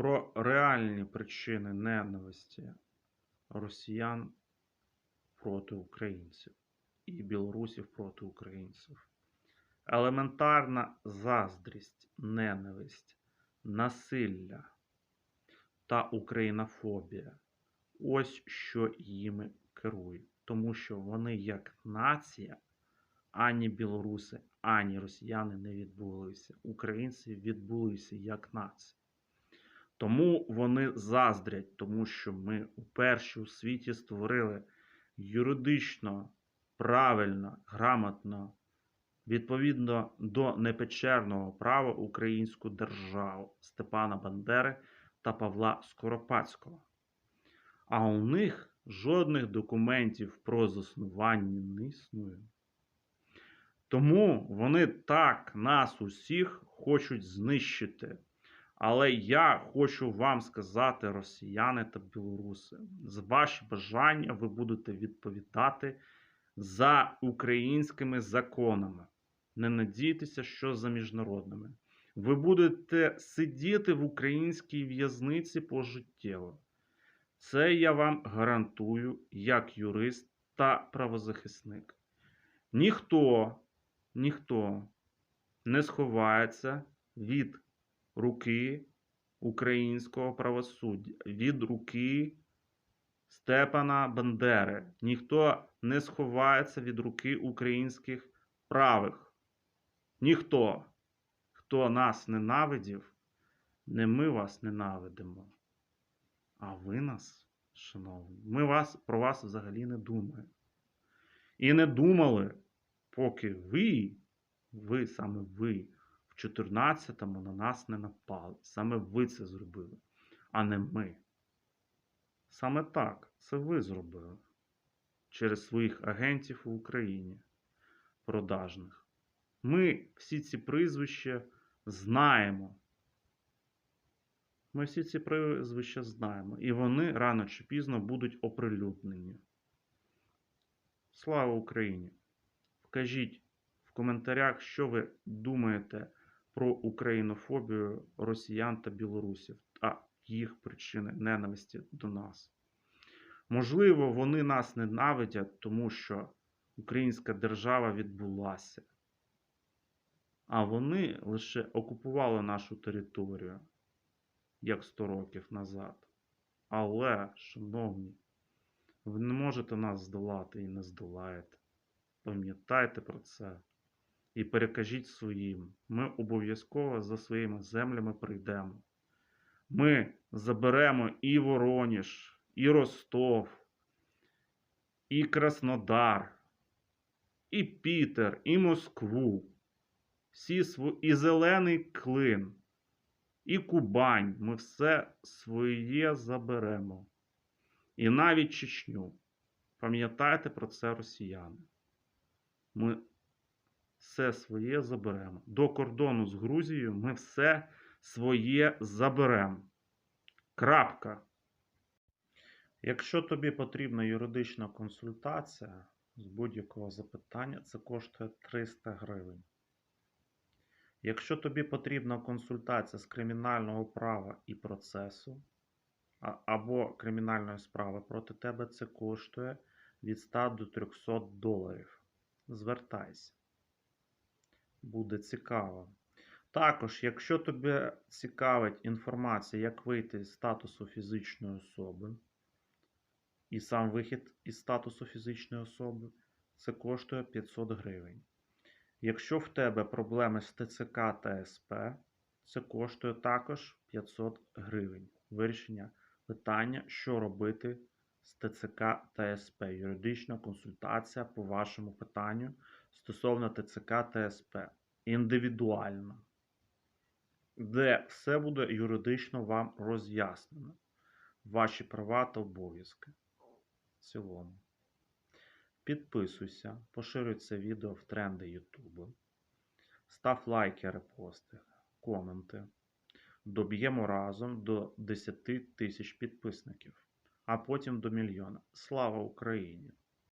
про реальні причини ненависті росіян проти українців і білорусів проти українців. Елементарна заздрість, ненависть, насилля та українофобія. Ось що їми керує. Тому що вони як нація, ані білоруси, ані росіяни не відбулися. Українці відбулися як нація. Тому вони заздрять, тому що ми вперше у світі створили юридично, правильно, грамотно, відповідно до непечерного права українську державу Степана Бандери та Павла Скоропадського. А у них жодних документів про заснування не існує. Тому вони так нас усіх хочуть знищити. Але я хочу вам сказати, росіяни та білоруси, з ваші бажання ви будете відповідати за українськими законами. Не надійтеся, що за міжнародними. Ви будете сидіти в українській в'язниці пожиттєво. Це я вам гарантую як юрист та правозахисник. Ніхто, ніхто не сховається від руки українського правосуддя, від руки Степана Бандери. Ніхто не сховається від руки українських правих. Ніхто, хто нас ненавидів, не ми вас ненавидимо. А ви нас, шановні, ми вас, про вас взагалі не думаємо. І не думали, поки ви, ви саме ви, 14-му на нас не напали. Саме ви це зробили, а не ми. Саме так, це ви зробили. Через своїх агентів в Україні продажних. Ми всі ці прізвища знаємо. Ми всі ці прізвища знаємо. І вони рано чи пізно будуть оприлюднені. Слава Україні! Вкажіть в коментарях, що ви думаєте про українофобію росіян та білорусів та їх причини ненависті до нас. Можливо, вони нас ненавидять, тому що українська держава відбулася. А вони лише окупували нашу територію як 100 років назад. Але, шановні, ви не можете нас здолати і не здолаєте. Пам'ятайте про це і перекажіть своїм. Ми обов'язково за своїми землями прийдемо. Ми заберемо і Вороніж, і Ростов, і Краснодар, і Пітер, і Москву, всі сво... і Зелений Клин, і Кубань. Ми все своє заберемо. І навіть Чечню. Пам'ятайте про це росіяни. Ми все своє заберемо. До кордону з Грузією ми все своє заберемо. Крапка. Якщо тобі потрібна юридична консультація з будь-якого запитання, це коштує 300 гривень. Якщо тобі потрібна консультація з кримінального права і процесу, або кримінальної справи проти тебе, це коштує від 100 до 300 доларів. Звертайся. Буде цікаво. Також, якщо тебе цікавить інформація, як вийти з статусу фізичної особи, і сам вихід із статусу фізичної особи, це коштує 500 гривень. Якщо в тебе проблеми з ТЦК та СП, це коштує також 500 гривень. Вирішення питання, що робити з ТЦК та СП. Юридична консультація по вашому питанню стосовно ТЦК та СП. Індивідуально. Де все буде юридично вам роз'яснено. Ваші права та обов'язки. В цілому. Підписуйся, поширюй це відео в тренди Ютубу. Став лайки, репости, коменти. Доб'ємо разом до 10 тисяч підписників, а потім до мільйона. Слава Україні!